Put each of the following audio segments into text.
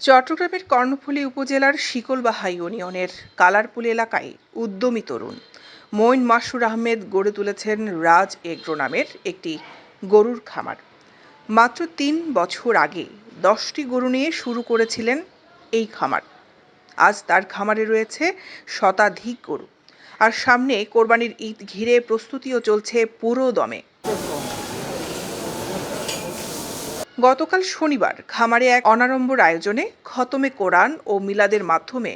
চট্টগ্রামের কর্ণফুলী উপজেলার শিকলবাহা ইউনিয়নের কালারপুল এলাকায় উদ্যমী তরুণ মঈন মাসুর আহমেদ গড়ে তুলেছেন রাজ এগ্রো নামের একটি গরুর খামার। মাত্র তিন বছর আগে দশটি গরু নিয়ে শুরু করেছিলেন এই খামার। আজ তার খামারে রয়েছে শতাধিক গরু। আর সামনে কোরবানির ঈদ ঘিরে প্রস্তুতিও চলছে পুরো দমে। গতকাল শনিবার খামারে এক অনাড়ম্বর আয়োজনে খতমে কোরআন ও মিলাদের মাধ্যমে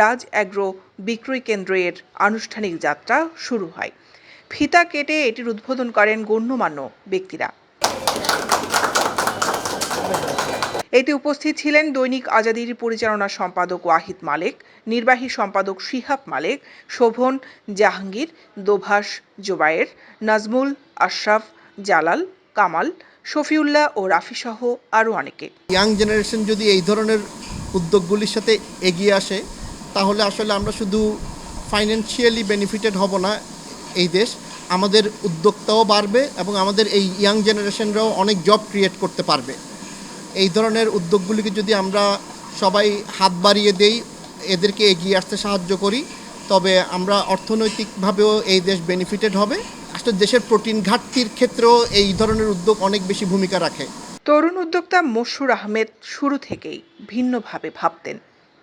রাজ অ্যাগ্রো বিক্রয় কেন্দ্রের আনুষ্ঠানিক যাত্রা শুরু হয়। ফিতা কেটে এটির উদ্বোধন করেন গণ্যমান্য ব্যক্তিরা। এতে উপস্থিত ছিলেন দৈনিক আজাদির পরিচালনা সম্পাদক ওয়াহিদ মালেক, নির্বাহী সম্পাদক শিহাব মালেক, শোভন জাহাঙ্গীর, দোভাষ জোবায়ের, নাজমুল আশরাফ, জালাল, কামাল শফিউল্লাহ ও রাফিসহ আরও অনেকে। ইয়াং জেনারেশন যদি এই ধরনের উদ্যোগগুলির সাথে এগিয়ে আসে, তাহলে আসলে আমরা শুধু ফাইন্যান্সিয়ালি বেনিফিটেড হব না এই দেশ, আমাদের উদ্যোক্তাও বাড়বে এবং আমাদের এই ইয়াং জেনারেশনরাও অনেক জব ক্রিয়েট করতে পারবে। এই ধরনের উদ্যোগগুলিকে যদি আমরা সবাই হাত বাড়িয়ে দেই, এদেরকে এগিয়ে আসতে সাহায্য করি, তবে আমরা অর্থনৈতিকভাবেও এই দেশ বেনিফিটেড হবে। আসলে দেশের প্রোটিন ঘাটতির ক্ষেত্রেও এই ধরনের উদ্যোগ অনেক বেশি ভূমিকা রাখে। তরুণ উদ্যোক্তা মশুর আহমেদ শুরু থেকেই ভিন্নভাবে ভাবতেন।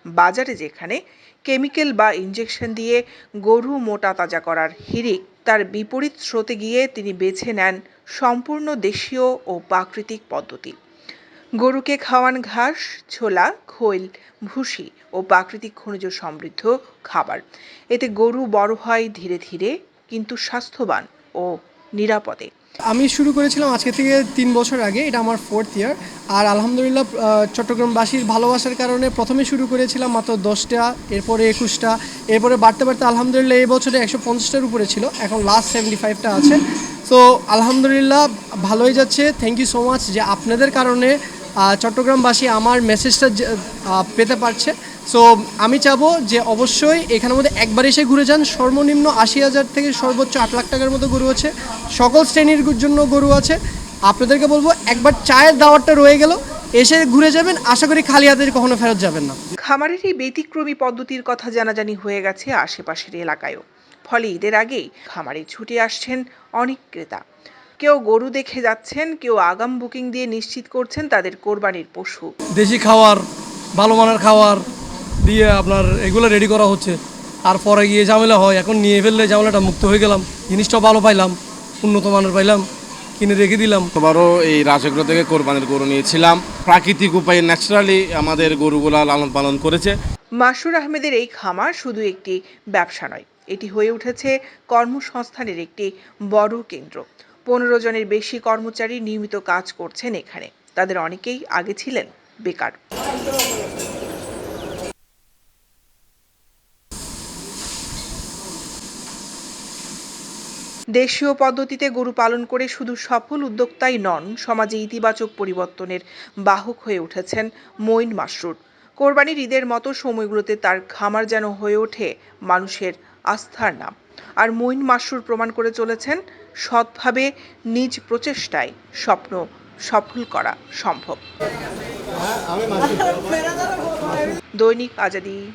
বাজারে যেখানে কেমিক্যাল বা ইঞ্জেকশন দিয়ে গরু মোটা তাজা করার হিড়িক, তার বিপরীত স্রোতে গিয়ে তিনি বেছে নেন সম্পূর্ণ দেশীয় ও প্রাকৃতিক পদ্ধতি। গরুকে খাওয়ান ঘাস, ছোলা, খৈল, ভুসি ও প্রাকৃতিক খনিজ সমৃদ্ধ খাবার। এতে গরু বড় হয় ধীরে ধীরে, কিন্তু স্বাস্থ্যবান। ও নিরাপদে। আমি শুরু করেছিলাম আজকে থেকে তিন বছর আগে, এটা আমার ফোর্থ ইয়ার আর আলহামদুলিল্লাহ চট্টগ্রামবাসীর ভালোবাসার কারণে প্রথমে শুরু করেছিলাম মাত্র দশটা, এরপরে একুশটা, এরপরে বাড়তে বাড়তে আলহামদুলিল্লাহ এই বছরে একশো পঞ্চাশটার উপরে ছিল, এখন লাস্ট সেভেন্টি ফাইভটা আছে। তো আলহামদুলিল্লাহ, ভালোই যাচ্ছে। থ্যাংক ইউ সো মাচ যে আপনাদের কারণে চট্টগ্রামবাসী আমার মেসেজটা পেতে পারছে। সো আমি চাবো যে অবশ্যই এখানের মধ্যে একবার এসে ঘুরে যান। সর্বনিম্ন আশি হাজার থেকে সর্বোচ্চ আট লাখ টাকার মতো গরু আছে। সকল শ্রেণির জন্য গরু আছে। আপনাদেরকে বলব একবার চায়ের দাওয়ারটা রয়ে গেল। এসে ঘুরে যাবেন। আশা করি খালি হাতে কখনো ফেরত যাবেন না। খামারের এই ব্যতিক্রমী পদ্ধতির কথা জানাজানি হয়ে গেছে আশেপাশের এলাকায়ও। ফলে ঈদের আগেই খামারে ছুটে আসছেন অনেক ক্রেতা। কেউ গরু দেখে যাচ্ছেন কেউ আগাম বুকিং দিয়ে নিশ্চিত করছেন তাদের কোরবানির পশু। দেশি খাওয়ার ভালো মানের খাওয়ার দিয়ে আপনার এগুলো রেডি করা হচ্ছে। আর পরে গিয়ে ঝামেলা হয় এখন নিয়ে ফেললে ঝামেলাটা মুক্ত হয়ে গেলাম। জিনিসটাও ভালো পাইলাম উন্নত মানের পাইলাম কিনে রেখে দিলাম। তোমারও এই রাজগ্র থেকে কোরবানির গরু নিয়েছিলাম। প্রাকৃতিক উপায়ে ন্যাচারালি আমাদের গরুগুলা লালন পালন করেছে। মাসুর আহমেদের এই খামার শুধু একটি ব্যবসা নয় এটি হয়ে উঠেছে কর্মসংস্থানের একটি বড় কেন্দ্র। পনেরো জনের বেশি কর্মচারী নিয়মিত কাজ করছেন এখানে তাদের অনেকেই আগে ছিলেন বেকার। দেশীয় পদ্ধতিতে গরু পালন করে শুধু সফল উদ্যোক্তাই নন সমাজে ইতিবাচক পরিবর্তনের বাহক হয়ে উঠেছেন মঈন মাসরুর। কোরবানির ঈদের মতো সময়গুলোতে তার খামার যেন হয়ে ওঠে মানুষের আস্থার নাম। আর মঈন মাসরুর প্রমাণ করে চলেছেন সৎভাবে নিজ প্রচেষ্টায় স্বপ্ন সফল করা সম্ভব। দৈনিক আজাদি।